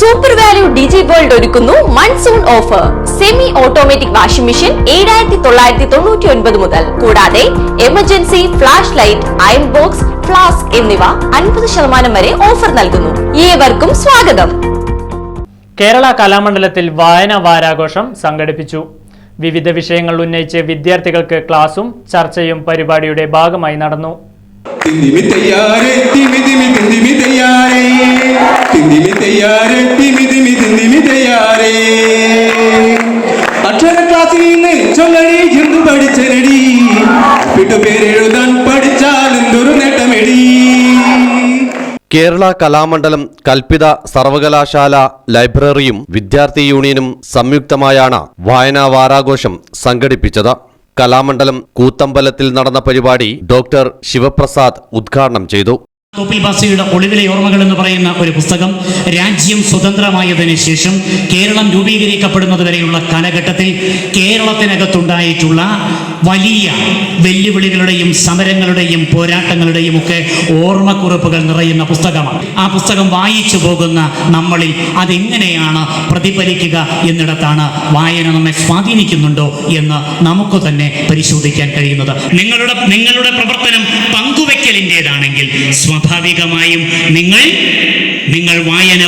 Super value Digi World ഒരുക്കുന്നു. Monsoon offer semi automatic washing machine ഏഴായിരത്തി തൊള്ളായിരത്തി തൊണ്ണൂറ്റി ഒൻപത് മുതൽ. കൂടാതെ emergency flash light iron box flask എന്നിവ അൻപത് ശതമാനം വരെ ഓഫർ നൽകുന്നു. ഏവർക്കും സ്വാഗതം. കേരള കലാമണ്ഡലത്തിൽ വായന വാരാഘോഷം സംഘടിപ്പിച്ചു. വിവിധ വിഷയങ്ങൾ ഉന്നയിച്ച് വിദ്യാർത്ഥികൾക്ക് ക്ലാസും ചർച്ചയും പരിപാടിയുടെ ഭാഗമായി നടന്നു. തിന്തിമി തയ്യാറെ തിമി തിമി തിന്തിമി തയ്യാറെ തിന്തിമി തയ്യാറെ കേരള കലാമണ്ഡലം കൽപ്പിത സർവകലാശാല ലൈബ്രറിയും വിദ്യാർത്ഥി യൂണിയനും സംയുക്തമായാണ് വായനാ വാരാഘോഷം സംഘടിപ്പിച്ചത്. കലാമണ്ഡലം കൂത്തമ്പലത്തിൽ നടന്ന പരിപാടി ഡോക്ടർ ശിവപ്രസാദ് ഉദ്ഘാടനം ചെയ്തു. തോപ്പിൽ ബാസിയുടെ ഒളിവിലെ ഓർമ്മകൾ എന്ന് പറയുന്ന ഒരു പുസ്തകം രാജ്യം സ്വതന്ത്രമായതിനു ശേഷം കേരളം രൂപീകരിക്കപ്പെടുന്നത് വരെയുള്ള കാലഘട്ടത്തിൽ കേരളത്തിനകത്തുണ്ടായിട്ടുള്ള വലിയ വെല്ലുവിളികളുടെയും സമരങ്ങളുടെയും പോരാട്ടങ്ങളുടെയും ഒക്കെ ഓർമ്മക്കുറിപ്പുകൾ നിറയുന്ന പുസ്തകമാണ്. ആ പുസ്തകം വായിച്ചു പോകുന്ന നമ്മളിൽ അതെങ്ങനെയാണ് പ്രതിഫലിക്കുക എന്നിടത്താണ് വായന നമ്മെ സ്വാധീനിക്കുന്നുണ്ടോ എന്ന് നമുക്ക് തന്നെ പരിശോധിക്കാൻ കഴിയുന്നത്. നിങ്ങളുടെ നിങ്ങളുടെ പ്രവർത്തനം പങ്കുവെക്കലിന്റെതാണെങ്കിൽ സ്വാഭാവികമായും നിങ്ങൾ നിങ്ങൾ വായന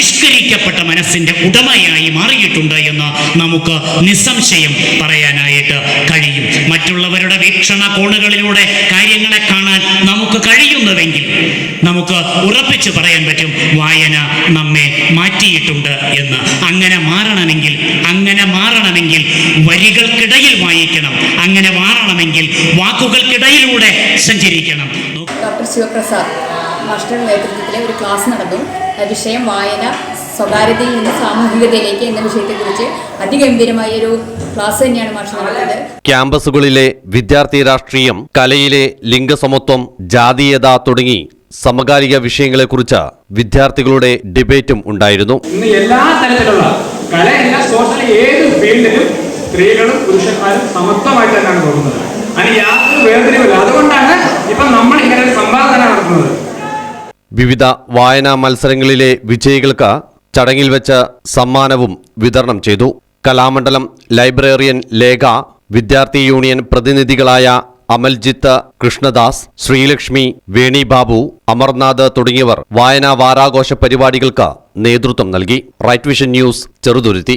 പരിഷ്കരിക്കപ്പെട്ട മനസ്സിന്റെ ഉടമയായി മാറിയിട്ടുണ്ട് എന്ന് നമുക്ക് നിസ്സംശയം പറയാനായിട്ട് കഴിയും. മറ്റുള്ളവരുടെ വീക്ഷണ കോണുകളിലൂടെ കാര്യങ്ങളെ കാണാൻ നമുക്ക് കഴിയുന്നുവെങ്കിൽ നമുക്ക് ഉറപ്പിച്ച് പറയാൻ പറ്റും വായന നമ്മെ മാറ്റിയിട്ടുണ്ട് എന്ന്. അങ്ങനെ മാറണമെങ്കിൽ അങ്ങനെ മാറണമെങ്കിൽ വരികൾക്കിടയിൽ വായിക്കണം അങ്ങനെ മാറണമെങ്കിൽ വാക്കുകൾക്കിടയിലൂടെ സഞ്ചരിക്കണം. ഡോക്ടർ ശിവപ്രസാദ് മാസ്റ്ററുടെ നേതൃത്വത്തിലെ ഒരു ക്ലാസ് നടന്നു. വിഷയം വായന സ്വകാര്യതയിൽ നിന്ന് സാമൂഹികതയിലേക്ക് എന്ന വിഷയത്തെക്കുറിച്ച് അതിഗംഭീരമായ ഒരു ക്ലാസ് തന്നെയാണ് മാഷ് നടത്തിയത് ക്യാമ്പസുകളിലെ വിദ്യാർത്ഥി രാഷ്ട്രീയം കലയിലെ ലിംഗസമത്വം ജാതീയത തുടങ്ങി സമകാലിക വിഷയങ്ങളെക്കുറിച്ച് വിദ്യാർത്ഥികളുടെ ഡിബേറ്റും ഉണ്ടായിരുന്നു. ഇന്ന് എല്ലാ തരത്തിലുള്ള കല എല്ലാ സോഷ്യൽ ഏത് ഫീൽഡിലും സ്ത്രീകളും പുരുഷന്മാരും സമത്വമായിട്ട് തന്നെയാണ് പോകുന്നത്. അതിന് യാതൊരു വേർതിരിവില്ല അതുകൊണ്ടാണ് ഇപ്പൊ നമ്മൾ വിവിധ വായനാ മത്സരങ്ങളിലെ വിജയികൾക്ക് ചടങ്ങിൽ വെച്ച് സമ്മാനവും വിതരണം ചെയ്തു. കലാമണ്ഡലം ലൈബ്രറിയൻ ലേഖ വിദ്യാർത്ഥി യൂണിയൻ പ്രതിനിധികളായ അമൽജിത്ത് കൃഷ്ണദാസ് ശ്രീലക്ഷ്മി വേണി ബാബു അമർനാഥ് തുടങ്ങിയവർ വായനാ വാരാഘോഷ പരിപാടികൾക്ക് നേതൃത്വം നൽകി. Right Vision News Cheruthuruthy.